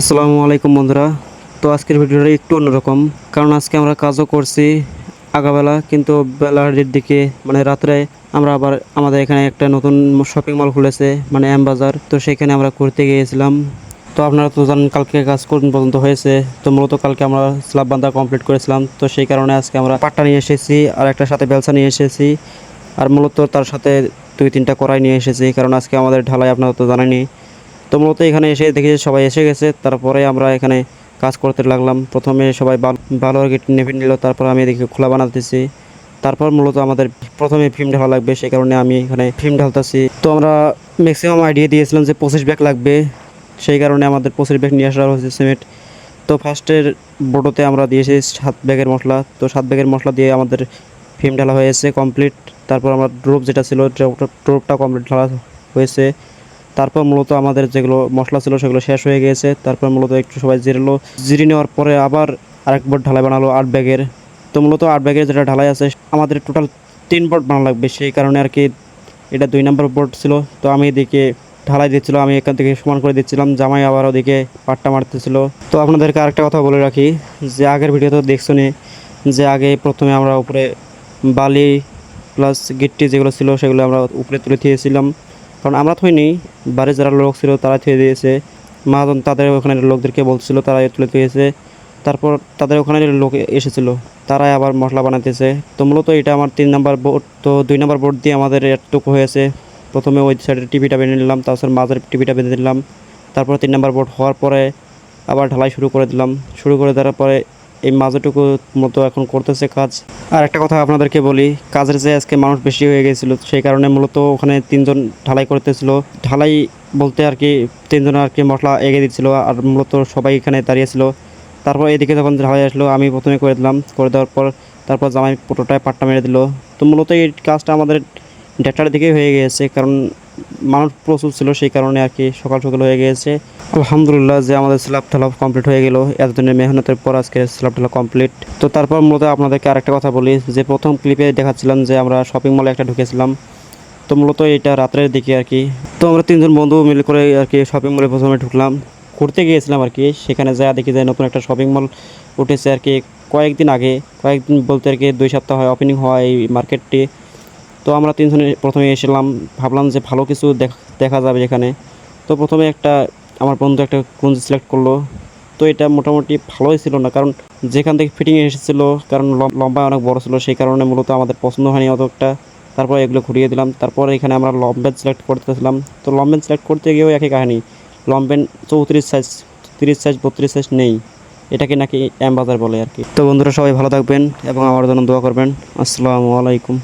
আসসালামু আলাইকুম বন্ধুরা। তো আজকের ভিডিওটা একটু অন্যরকম, কারণ আজকে আমরা কাজও করছি আগাবেলা কিন্তু বেলার দিকে মানে রাত্রে আমরা আবার আমাদের এখানে একটা নতুন শপিং মল খুলেছে মানে এম বাজার, তো সেখানে আমরা ঘুরতে গিয়েছিলাম। তো আপনারা তো জানেন কালকে কাজ কোন পর্যন্ত হয়েছে, তো মূলত কালকে আমরা স্ল্যাব বান্ধা কমপ্লিট করেছিলাম, তো সেই কারণে আজকে আমরা পাট্টা নিয়ে এসেছি, আর একটা সাথে বেলসা নিয়ে এসেছি, আর মূলত তার সাথে দুই তিনটা কড়াই নিয়ে এসেছি, কারণ আজকে আমাদের ঢালাই আপনারা তো জানেনই। তো মূলত এখানে এসে দেখি যে সবাই এসে গেছে। তারপরে আমরা এখানে কাজ করতে লাগলাম। প্রথমে সবাই ভালো কি নেভে নিল, তারপর আমি এদিকে খোলা বানাতেছি। তারপর মূলত আমাদের প্রথমে ফিল্ম ঢালা লাগবে সেই কারণে আমি এখানে ফিল্ম ঢালতেছি। তো আমরা ম্যাক্সিমাম আইডিয়া দিয়েছিলাম যে পঁচিশ ব্যাগ লাগবে। সেই কারণে আমাদের পঁচিশ ব্যাগ নিয়ে আসা হয়েছে সিমেন্ট তো ফার্স্টের বোটোতে আমরা দিয়েছি সাত ব্যাগের মশলা। তো সাত ব্যাগের মশলা দিয়ে আমাদের ফিল্ম ঢালা হয়েছে কমপ্লিট তারপর আমার ড্রোপ যেটা ছিল ড্রোপটা কমপ্লিট ঢালা হয়েছে। তারপর মূলত আমাদের যেগুলো মশলা ছিল সেগুলো শেষ হয়ে গিয়েছে। তারপর মূলত একটু সবাই জিরলো। জিরি নেওয়ার পরে আবার আরেক বোর্ড ঢালাই বানালো আট ব্যাগের। তো মূলত আট ব্যাগের যেটা ঢালাই আছে, আমাদের টোটাল তিন বোর্ড বানানো লাগবে। সেই কারণে আর কি এটা দুই নম্বর বোর্ড ছিল। তো আমি এদিকে ঢালাই দিচ্ছিল, আমি এখান থেকে সমান করে দিচ্ছিলাম। জামাই আবার ওদিকে পাট্টা মারতেছিল। তো আপনাদেরকে আরেকটা কথা বলে রাখি, যে আগের ভিডিও তো দেখছ নি যে আগে প্রথমে আমরা উপরে বালি প্লাস গিট্টি যেগুলো ছিল সেগুলো আমরা উপরে তুলে দিয়েছিলাম কারণ আমরা থইনি, বাড়ি যারা লোক ছিল তারা থুয়ে দিয়েছে। মহাজন তাদের ওখানে লোকদেরকে বলছিল, তারা তুলে থুয়েছে। তারপর তাদের ওখানে লোক এসেছিল, তারাই আবার মশলা বানাতেছে তো মূলত এটা আমার তিন নাম্বার বোর্ড, তো দুই নাম্বার বোর্ড দিয়ে আমাদের এতটুকু হয়েছে। প্রথমে ওই সাইডের টিভিটা বেঁধে নিলাম, তারপর মাঝের টিভিটা বেঁধে দিলাম। তারপর তিন নাম্বার বোর্ড হওয়ার পরে আবার ঢালাই শুরু করে দিলাম। শুরু করে দেওয়ার পরে এই মাঝেটুকু মতো এখন করতেছে কাজ। আর একটা কথা আপনাদেরকে বলি, কাজের যে আজকে মানুষ বেশি হয়ে গেছিল, সেই কারণে মূলত ওখানে তিনজন ঢালাই করতেছিল। ঢালাই বলতে আর কি তিনজন আর কি মশলা এগিয়ে দিচ্ছিল, আর মূলত সবাই এখানে দাঁড়িয়েছিল তারপর এদিকে যখন ঢালাই আসলো, আমি প্রথমে করে দিলাম, করে দেওয়ার পর তারপর জামাই পুরোটায় পাট্টা মেরে দিল। তো মূলত এই কাজটা আমাদের দেড়টার দিকেই হয়ে গিয়েছে, কারণ মানুষ প্রচুর ছিল সেই কারণে আর কি সকাল সকাল হয়ে গিয়েছে। আলহামদুলিল্লাহ যে আমাদের স্ল্যাব ঢালা কমপ্লিট হয়ে গেল। এতদিনের মেহনতের পর আজকে স্ল্যাব ঢালা কমপ্লিট তো তারপর মূলত আপনাদেরকে আরেকটা কথা বলি, যে প্রথম ক্লিপে দেখাচ্ছিলাম যে আমরা শপিং মলে একটা ঢুকেছিলাম। তো মূলত এটা রাত্রের দিকে আর কি। তো আমরা তিনজন বন্ধু মিলে করে আর কি শপিং মলে প্রথমে ঢুকলাম। ঘুরতে গিয়েছিলাম আর কি, সেখানে যা দেখি যে নতুন একটা শপিং মল উঠেছে আর কি। কয়েকদিন আগে, কয়েকদিন বলতে আর কি দুই সপ্তাহ হয় ওপেনিং হয় এই মার্কেটটি তো আমরা তিনজনে প্রথমে এসেলাম, ভাবলাম যে ভালো কিছু দেখা যাবে এখানে তো প্রথমে একটা, আমার বন্ধু একটা কুঞ্জ সিলেক্ট করল। তো এটা মোটামুটি ভালোই ছিল না, কারণ যেখান থেকে ফিটিং এসেছিল, কারণ লম- লম্বা অনেক বড় ছিল, সেই কারণে মূলত আমাদের পছন্দ হয়নি অতটা তারপর এগুলো ঘুরিয়ে দিলাম, তারপর এখানে আমরা লম্বেন সিলেক্ট করতেছিলাম। তো লম্বেন সিলেক্ট করতে গিয়েও একই কাহিনী লম্বেন চৌত্রিশ সাইজ তিরিশ সাইজ বত্রিশ সাইজ নেই। এটাকে নাকি অ্যাম্বাজার বলে আর কি। তো বন্ধুরা সবাই ভালো থাকবেন এবং আমার জন্য দোয়া করবেন। আসসালামু আলাইকুম।